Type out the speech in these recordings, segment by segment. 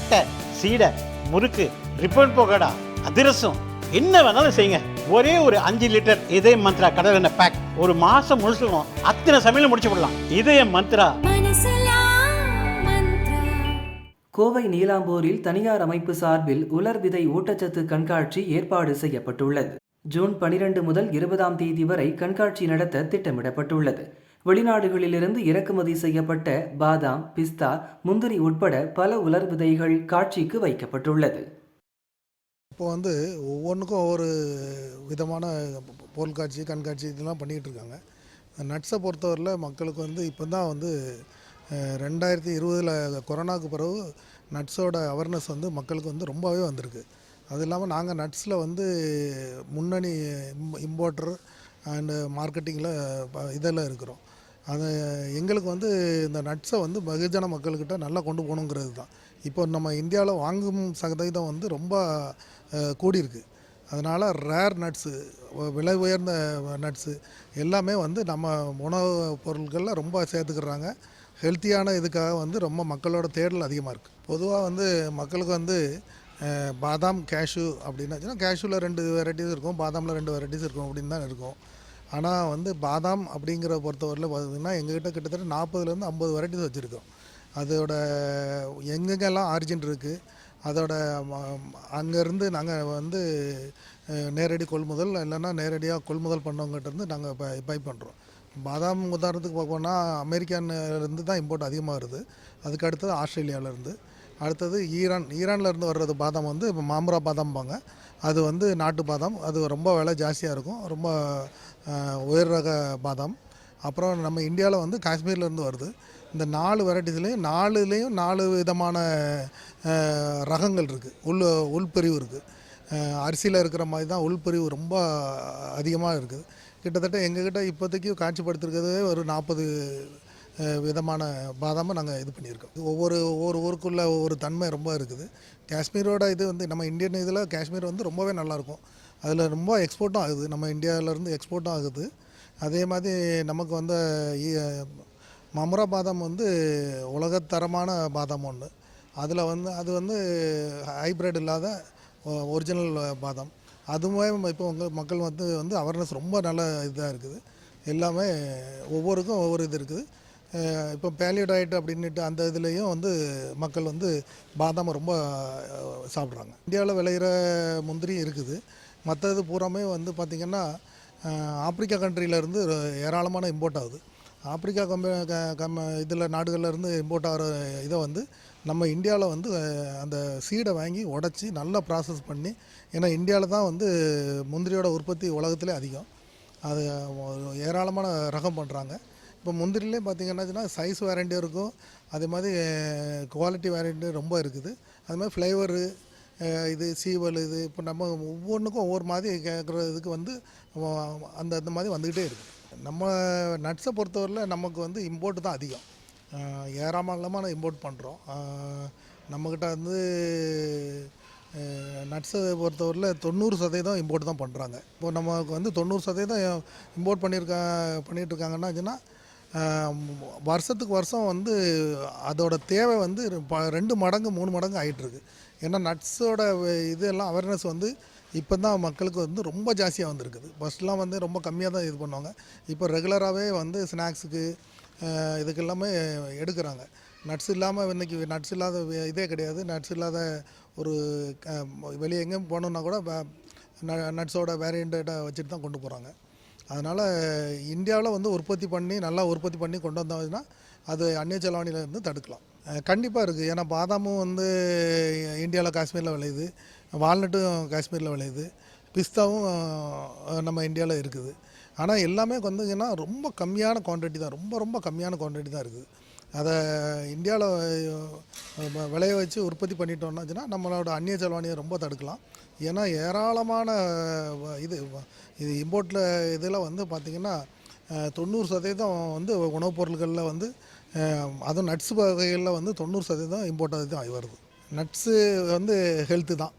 தட்டை சீடை முறுக்கு ரிப்பன் போகடா அதிரசம் என்ன வேணாலும் செய்யுங்க. ஒரே ஒரு அஞ்சு லிட்டர் இதய மந்த்ரா கடல் எண்ணெய் பேக் ஒரு மாசம் முழுசுக்கும் அத்தனை சமையல் முடிச்சு விடலாம். இதய மந்த்ரா. கோவை நீலாம்பூரில் தனியார் அமைப்பு சார்பில் உலர் விதை ஊட்டச்சத்து கண்காட்சி ஏற்பாடு செய்யப்பட்டுள்ளது. ஜூன் 12 முதல் இருபதாம் தேதி வரை கண்காட்சி நடத்த திட்டமிடப்பட்டுள்ளது. வெளிநாடுகளிலிருந்து இறக்குமதி செய்யப்பட்ட பாதாம் பிஸ்தா முந்திரி உட்பட பல உலர் விதைகள் காட்சிக்கு வைக்கப்பட்டுள்ளது. இப்போ வந்து ஒவ்வொன்றுக்கும் ஒவ்வொரு விதமான பொருட்காட்சி கண்காட்சி இதெல்லாம் பண்ணிகிட்டு இருக்காங்க. நட்ஸை பொறுத்தவரையில் மக்களுக்கு வந்து இப்போ தான் வந்து ரெண்டாயிரத்தி இருபதில் கொரோனாவுக்கு பிறகு நட்ஸோட அவேர்னஸ் வந்து மக்களுக்கு வந்து ரொம்பவே வந்திருக்கு. அது இல்லாமல் நாங்கள் நட்ஸில் வந்து முன்னணி இம்போர்ட்டர் அண்டு மார்க்கெட்டிங்கில் uh, இதெல்லாம் இருக்கிறோம். அது எங்களுக்கு வந்து இந்த நட்ஸை வந்து வெகுஜன மக்கள்கிட்ட நல்லா கொண்டு போகணுங்கிறது தான். இப்போ நம்ம இந்தியாவில் வாங்கும் சதவீதம் வந்து ரொம்ப கூடியிருக்கு. அதனால் ரேர் நட்ஸு விலை உயர்ந்த நட்ஸு எல்லாமே வந்து நம்ம உணவு பொருட்களில் ரொம்ப சேர்த்துக்கிறாங்க. ஹெல்த்தியான இதுக்காக வந்து ரொம்ப மக்களோட தேடல் அதிகமாக இருக்குது பொதுவாக வந்து மக்களுக்கு வந்து பாதாம் கேஷு அப்படின்னா கேஷுவில் ரெண்டு வெரைட்டிஸ் இருக்கும் பாதாமில் ரெண்டு வெரைட்டிஸ் இருக்கும் அப்படின்னு தான் இருக்கும். ஆனால் வந்து பாதாம் அப்படிங்கிற பொறுத்தவரையில் பார்த்தீங்கன்னா எங்ககிட்ட கிட்டத்தட்ட நாற்பதுலேருந்து ஐம்பது வெரைட்டிஸ் வச்சுருக்கோம். அதோட எங்கெங்கெல்லாம் ஆரிஜின் இருக்குது அதோட அங்கேருந்து நாங்கள் வந்து நேரடி கொள்முதல் இல்லைன்னா நேரடியாக கொள்முதல் பண்ணவங்ககிட்டருந்து நாங்கள் பை பை பண்ணுறோம் பாதாம் உதாரணத்துக்கு பார்ப்போம்னா அமெரிக்கான்லேருந்து தான் இம்போர்ட் அதிகமாக வருது. அதுக்கு அடுத்தது ஆஸ்திரேலியாவிலேருந்து அடுத்தது ஈரான். ஈரானில் இருந்து வர்றது பாதாம் வந்து இப்போ மாம்பரா பாதாம்பாங்க. அது வந்து நாட்டு பாதாம். அது ரொம்ப விலை ஜாஸ்தியாக இருக்கும். ரொம்ப உயர் ரக பாதாம். அப்புறம் நம்ம இந்தியாவில் வந்து காஷ்மீர்லேருந்து வருது. இந்த நாலு வெரைட்டிஸ்லேயும் நாலுலேயும் நாலு விதமான ரகங்கள் இருக்குது உள் உள்பிரிவு இருக்குது அரிசியில் இருக்கிற மாதிரி தான் உள்பிரிவு ரொம்ப அதிகமாக இருக்குது. கிட்டத்தட்ட எங்ககிட்ட இப்போதைக்கு காட்சிப்படுத்திருக்கிறதே ஒரு நாற்பது விதமான பாதாமல் நாங்கள் இது பண்ணியிருக்கோம். ஒவ்வொரு ஒவ்வொரு ஊருக்குள்ள ஒவ்வொரு தன்மை ரொம்ப இருக்குது. காஷ்மீரோட இது வந்து நம்ம இந்தியன் இதில் காஷ்மீர் வந்து ரொம்பவே நல்லாயிருக்கும் அதில் ரொம்ப எக்ஸ்போர்ட்டும் ஆகுது. நம்ம இந்தியாவிலேருந்து எக்ஸ்போர்ட்டும் ஆகுது. அதே மாதிரி நமக்கு வந்து இ- மம்ரா பாதாம் வந்து உலகத்தரமான பாதாம் ஒன்று அதில் வந்து அது வந்து ஹைப்ரிட் இல்லாத ஒரிஜினல் பாதாம். அதுவுமே இப்போ உங்கள் மக்கள் வந்து வந்து அவேர்னஸ் ரொம்ப நல்ல இதாக இருக்குது. எல்லாமே ஒவ்வொருக்கும் ஒவ்வொரு இது இருக்குது. இப்போ பேலியட் டயட் அப்படின்ட்டு அந்த இதுலேயும் வந்து மக்கள் வந்து பாதாமை ரொம்ப சாப்பிட்றாங்க. இந்தியாவில் விளையிற முந்திரியும் இருக்குது. மற்றது பூராமே வந்து பார்த்திங்கன்னா ஆப்பிரிக்கா கண்ட்ரியிலேருந்து ஏராளமான இம்போர்ட் ஆகுது. ஆப்பிரிக்கா கம்ப க- கம்ம இதில் நாடுகள்லேருந்து இம்போர்ட் ஆகிற இதை வந்து நம்ம இந்தியாவில் வந்து அந்த சீடை வாங்கி உடச்சி நல்லா ப்ராசஸ் பண்ணி ஏன்னா இந்தியாவில் தான் வந்து முந்திரியோட உற்பத்தி உலகத்திலே அதிகம். அது ஏராளமான ரகம் பண்ணுறாங்க இப்போ முந்திரிலே பார்த்தீங்கன்னா சைஸ் வேரண்டி இருக்கும். அதே மாதிரி குவாலிட்டி வேரண்டி ரொம்ப இருக்குது. அது மாதிரி ஃப்ளேவரு இது சீவல் இது இப்போ நம்ம ஒவ்வொன்றுக்கும் ஒவ்வொரு மாதிரி கேட்குறதுக்கு வந்து அந்த அந்த மாதிரி வந்துக்கிட்டே இருக்குது நம்ம நட்ஸை பொறுத்தவரையில் நமக்கு வந்து இம்போர்ட் தான் அதிகம். ஏராளமாக நம்ம இம்போர்ட் பண்ணுறோம் நம்மக்கிட்ட வந்து நட்ஸை பொறுத்தவரையில் தொண்ணூறு சதவீதம் இம்போர்ட் தான் பண்ணுறாங்க இப்போ நமக்கு வந்து தொண்ணூறு சதவீதம் இம்போர்ட் பண்ணியிருக்கா பண்ணிகிட்ருக்காங்கன்னா வருஷத்துக்கு வருஷம் வந்து அதோட தேவை வந்து ப- ரெண்டு மடங்கு மூணு மடங்கு ஆகிட்டுருக்கு ஏன்னா நட்ஸோட இதெல்லாம் அவேர்னஸ் வந்து இப்போ தான் மக்களுக்கு வந்து ரொம்ப ஜாஸ்தியாக வந்திருக்குது. ஃபஸ்ட்லாம் வந்து ரொம்ப கம்மியாக தான் இது பண்ணுவாங்க. இப்போ ரெகுலராகவே வந்து ஸ்நாக்ஸுக்கு இதுக்கு எல்லாமே எடுக்கிறாங்க. நட்ஸ் இல்லாமல் இன்றைக்கி நட்ஸ் இல்லாத இதே கிடையாது. நட்ஸ் இல்லாத ஒரு க- வெளியே எங்கேயும் போகணுன்னா கூட நட்ஸோட வேரியண்ட்டாக வச்சுட்டு தான் கொண்டு போகிறாங்க அதனால் இந்தியாவில் வந்து உற்பத்தி பண்ணி நல்லா உற்பத்தி பண்ணி கொண்டு வந்தோம்னா அது அந்நிய செலாவணியிலேருந்து தடுக்கலாம். கண்டிப்பாக இருக்குது ஏன்னா பாதாமும் வந்து இந்தியாவில் காஷ்மீரில் விளையுது. வால்நட்டும் காஷ்மீரில் விளையுது. பிஸ்தாவும் நம்ம இந்தியாவில் இருக்குது. ஆனால் எல்லாமே வந்துங்கன்னா ரொம்ப கம்மியான குவான்டிட்டி தான். ரொம்ப ரொம்ப கம்மியான குவான்டிட்டி தான் இருக்குது. அதை இந்தியாவில் விளைய வச்சு உற்பத்தி பண்ணிட்டோம்னாச்சுன்னா நம்மளோட அந்நிய செலவாணியை ரொம்ப தடுக்கலாம். ஏன்னா ஏராளமான வ- இது இது இம்போர்ட்டில் இதில் வந்து பார்த்திங்கன்னா தொண்ணூறு சதவீதம் வந்து உணவுப் பொருட்களில் வந்து அதுவும் நட்ஸ் வகைகளில் வந்து தொண்ணூறு சதவீதம் இம்போர்ட் தான் ஆகி வருது. நட்ஸு வந்து ஹெல்த்து தான்.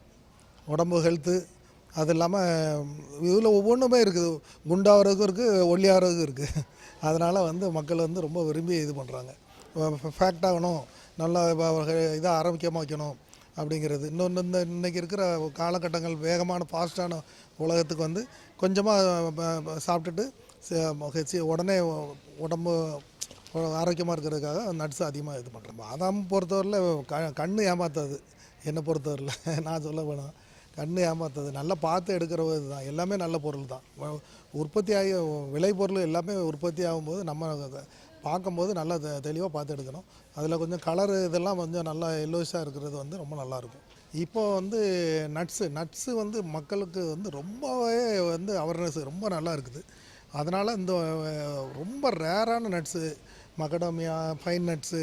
உடம்பு ஹெல்த்து. அது இல்லாமல் இதில் ஒவ்வொன்றுமே இருக்குது. குண்டாகிறதுக்கும் இருக்குது ஒல்லியாகிறதுக்கும் இருக்குது அதனால் வந்து மக்கள் வந்து ரொம்ப விரும்பி இது பண்ணுறாங்க ஃபேக்ட் ஆகணும். நல்லா இதாக ஆரோக்கியமாக வைக்கணும் அப்படிங்கிறது. இன்னொன்று இந்த இன்றைக்கி இருக்கிற காலகட்டங்கள் வேகமான ஃபாஸ்ட்டான உலகத்துக்கு வந்து கொஞ்சமாக சாப்பிட்டுட்டு சி- உடனே உடம்பு ஆரோக்கியமாக இருக்கிறதுக்காக நட்ஸ் அதிகமாக இது பண்ணுறோம் பாதாம் பொறுத்தவரையில் க கண் ஏமாத்தாது. என்னை பொறுத்தவரையில் நான் சொல்ல வேணும் கண் ஏமாத்தாது. நல்லா பார்த்து எடுக்கிறது தான் எல்லாமே நல்ல பொருள் தான் உற்பத்தி ஆகி விளை பொருள் எல்லாமே உற்பத்தி ஆகும்போது நம்ம பார்க்கும்போது நல்லா தெளிவாக பார்த்து எடுக்கணும். அதில் கொஞ்சம் கலர் இதெல்லாம் கொஞ்சம் நல்லா எல்லோஷாக இருக்கிறது வந்து ரொம்ப நல்லாயிருக்கும். இப்போ வந்து நட்ஸு நட்ஸு வந்து மக்களுக்கு வந்து ரொம்பவே வந்து அவேர்னஸ் ரொம்ப நல்லா இருக்குது. அதனால் இந்த ரொம்ப ரேரான நட்ஸு மகடோமியா ஃபைன் நட்ஸு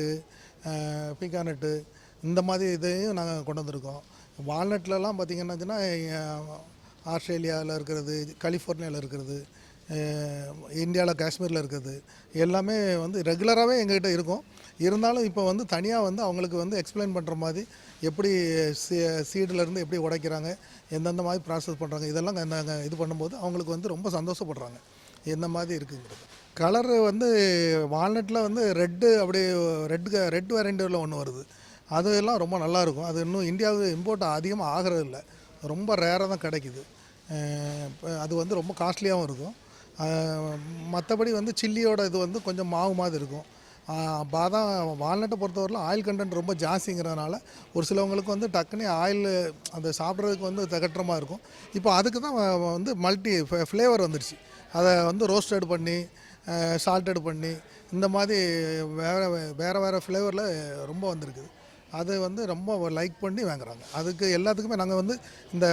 பீக்கா நட்டு இந்த மாதிரி இதையும் நாங்கள் கொண்டு வந்திருக்கோம். வால்நட்லலாம் பார்த்திங்கன்னாச்சுன்னா ஆஸ்திரேலியாவில் இருக்கிறது கலிஃபோர்னியாவில் இருக்கிறது இந்தியாவில் காஷ்மீரில் இருக்கிறது. எல்லாமே வந்து ரெகுலராகவே எங்ககிட்ட இருக்கும். இருந்தாலும் இப்போ வந்து தனியாக வந்து அவங்களுக்கு வந்து எக்ஸ்பிளைன் பண்ணுற மாதிரி எப்படி சீடுலேருந்து எப்படி உடைக்கிறாங்க எந்தெந்த மாதிரி ப்ராசஸ் பண்ணுறாங்க இதெல்லாம் நாங்கள் இது பண்ணும்போது அவங்களுக்கு வந்து ரொம்ப சந்தோஷப்படுறாங்க. எந்த மாதிரி இருக்குங்கிறது கலரு வந்து வால்நட்டில் வந்து ரெட்டு அப்படி ரெட் ரெட் வேரண்டியில் ஒன்று வருது. அது எல்லாம் ரொம்ப நல்லாயிருக்கும் அது இன்னும் இந்தியாவுக்கு இம்போர்ட் அதிகமாக ஆகிறது இல்லை ரொம்ப ரேராக தான் கிடைக்குது. அது வந்து ரொம்ப காஸ்ட்லியாகவும் இருக்கும். மற்றபடி வந்து சில்லியோட இது வந்து கொஞ்சம் மாவு மாதிரி இருக்கும். பாதாம் வால்நட்டை பொறுத்தவரையிலும் ஆயில் கண்டென்ட் ரொம்ப ஜாஸ்திங்கிறதுனால ஒரு சிலவங்களுக்கு வந்து டக்குனே ஆயில் அந்த சாப்பிட்றதுக்கு வந்து தகற்றமாக இருக்கும். இப்போ அதுக்கு தான் வந்து மல்டி ஃப்ளேவர் வந்துடுச்சு அதை வந்து ரோஸ்டட் பண்ணி சால்டட் பண்ணி இந்த மாதிரி வேறு வேறு வேறு ஃப்ளேவரில் ரொம்ப வந்திருக்குது. அது வந்து ரொம்ப லைக் பண்ணி வாங்குறாங்க. அதுக்கு எல்லாத்துக்குமே நாங்கள் வந்து இந்த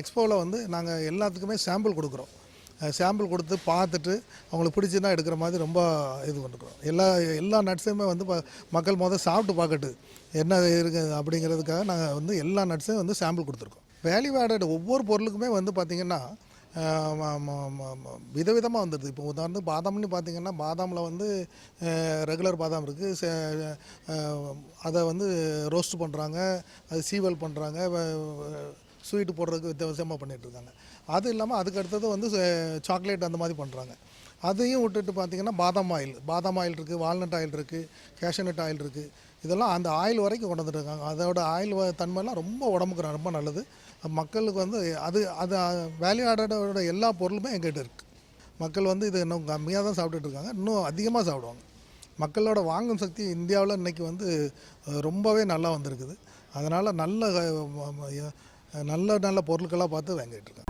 எக்ஸ்போவில் வந்து நாங்கள் எல்லாத்துக்குமே சாம்பிள் கொடுக்குறோம். சாம்பிள் கொடுத்து பார்த்துட்டு அவங்களுக்கு பிடிச்சிருந்தா எடுக்கிற மாதிரி ரொம்ப இது பண்ணுறோம் எல்லா எல்லா நட்ஸுமே வந்து ப- மக்கள் முதல் சாப்பிட்டு பார்க்கட்டு என்ன இருக்குது அப்படிங்கிறதுக்காக நாங்கள் வந்து எல்லா நட்ஸையும் வந்து சாம்பிள் கொடுத்துருக்கோம். வேல்யூ ஆடட் ஒவ்வொரு பொருளுக்குமே வந்து பார்த்திங்கன்னா விதவிதமாக வந்துடுது இப்போ உதாரணத்துக்கு பாதாம்னு பார்த்திங்கன்னா பாதாமில் வந்து ரெகுலர் பாதாம் இருக்குது அதை வந்து ரோஸ்ட் பண்ணுறாங்க அது சீவல் பண்ணுறாங்க ஸ்வீட்டு போடுறதுக்கு வித்தியாசமாக பண்ணிகிட்ருக்காங்க இருக்காங்க. அது இல்லாமல் அதுக்கு அடுத்தது வந்து சாக்லேட் அந்த மாதிரி பண்ணுறாங்க அதையும் விட்டுட்டு பார்த்தீங்கன்னா பாதாம் ஆயில் பாதாம் ஆயில் இருக்குது வால்நட் ஆயில் இருக்குது கேஷனட் ஆயில் இருக்குது இதெல்லாம் அந்த ஆயில் வரைக்கும் கொண்டு வந்துருக்காங்க அதோட ஆயில் வ- தன்மைலாம் ரொம்ப உடம்புக்கு ரொம்ப நல்லது. மக்களுக்கு வந்து அது அது வேல்யூ ஆடடோட எல்லா பொருளுமே எங்கிட்ட இருக்குது மக்கள் வந்து இது இன்னும் கம்மியாக தான் சாப்பிட்டுட்டு இருக்காங்க. இன்னும் அதிகமாக சாப்பிடுவாங்க. மக்களோட வாங்கும் சக்தி இந்தியாவில் இன்னைக்கு வந்து ரொம்பவே நல்லா வந்திருக்குது. அதனால் நல்ல நல்ல நல்ல பொருட்களாக பார்த்து வாங்கிட்டு இருக்கேன்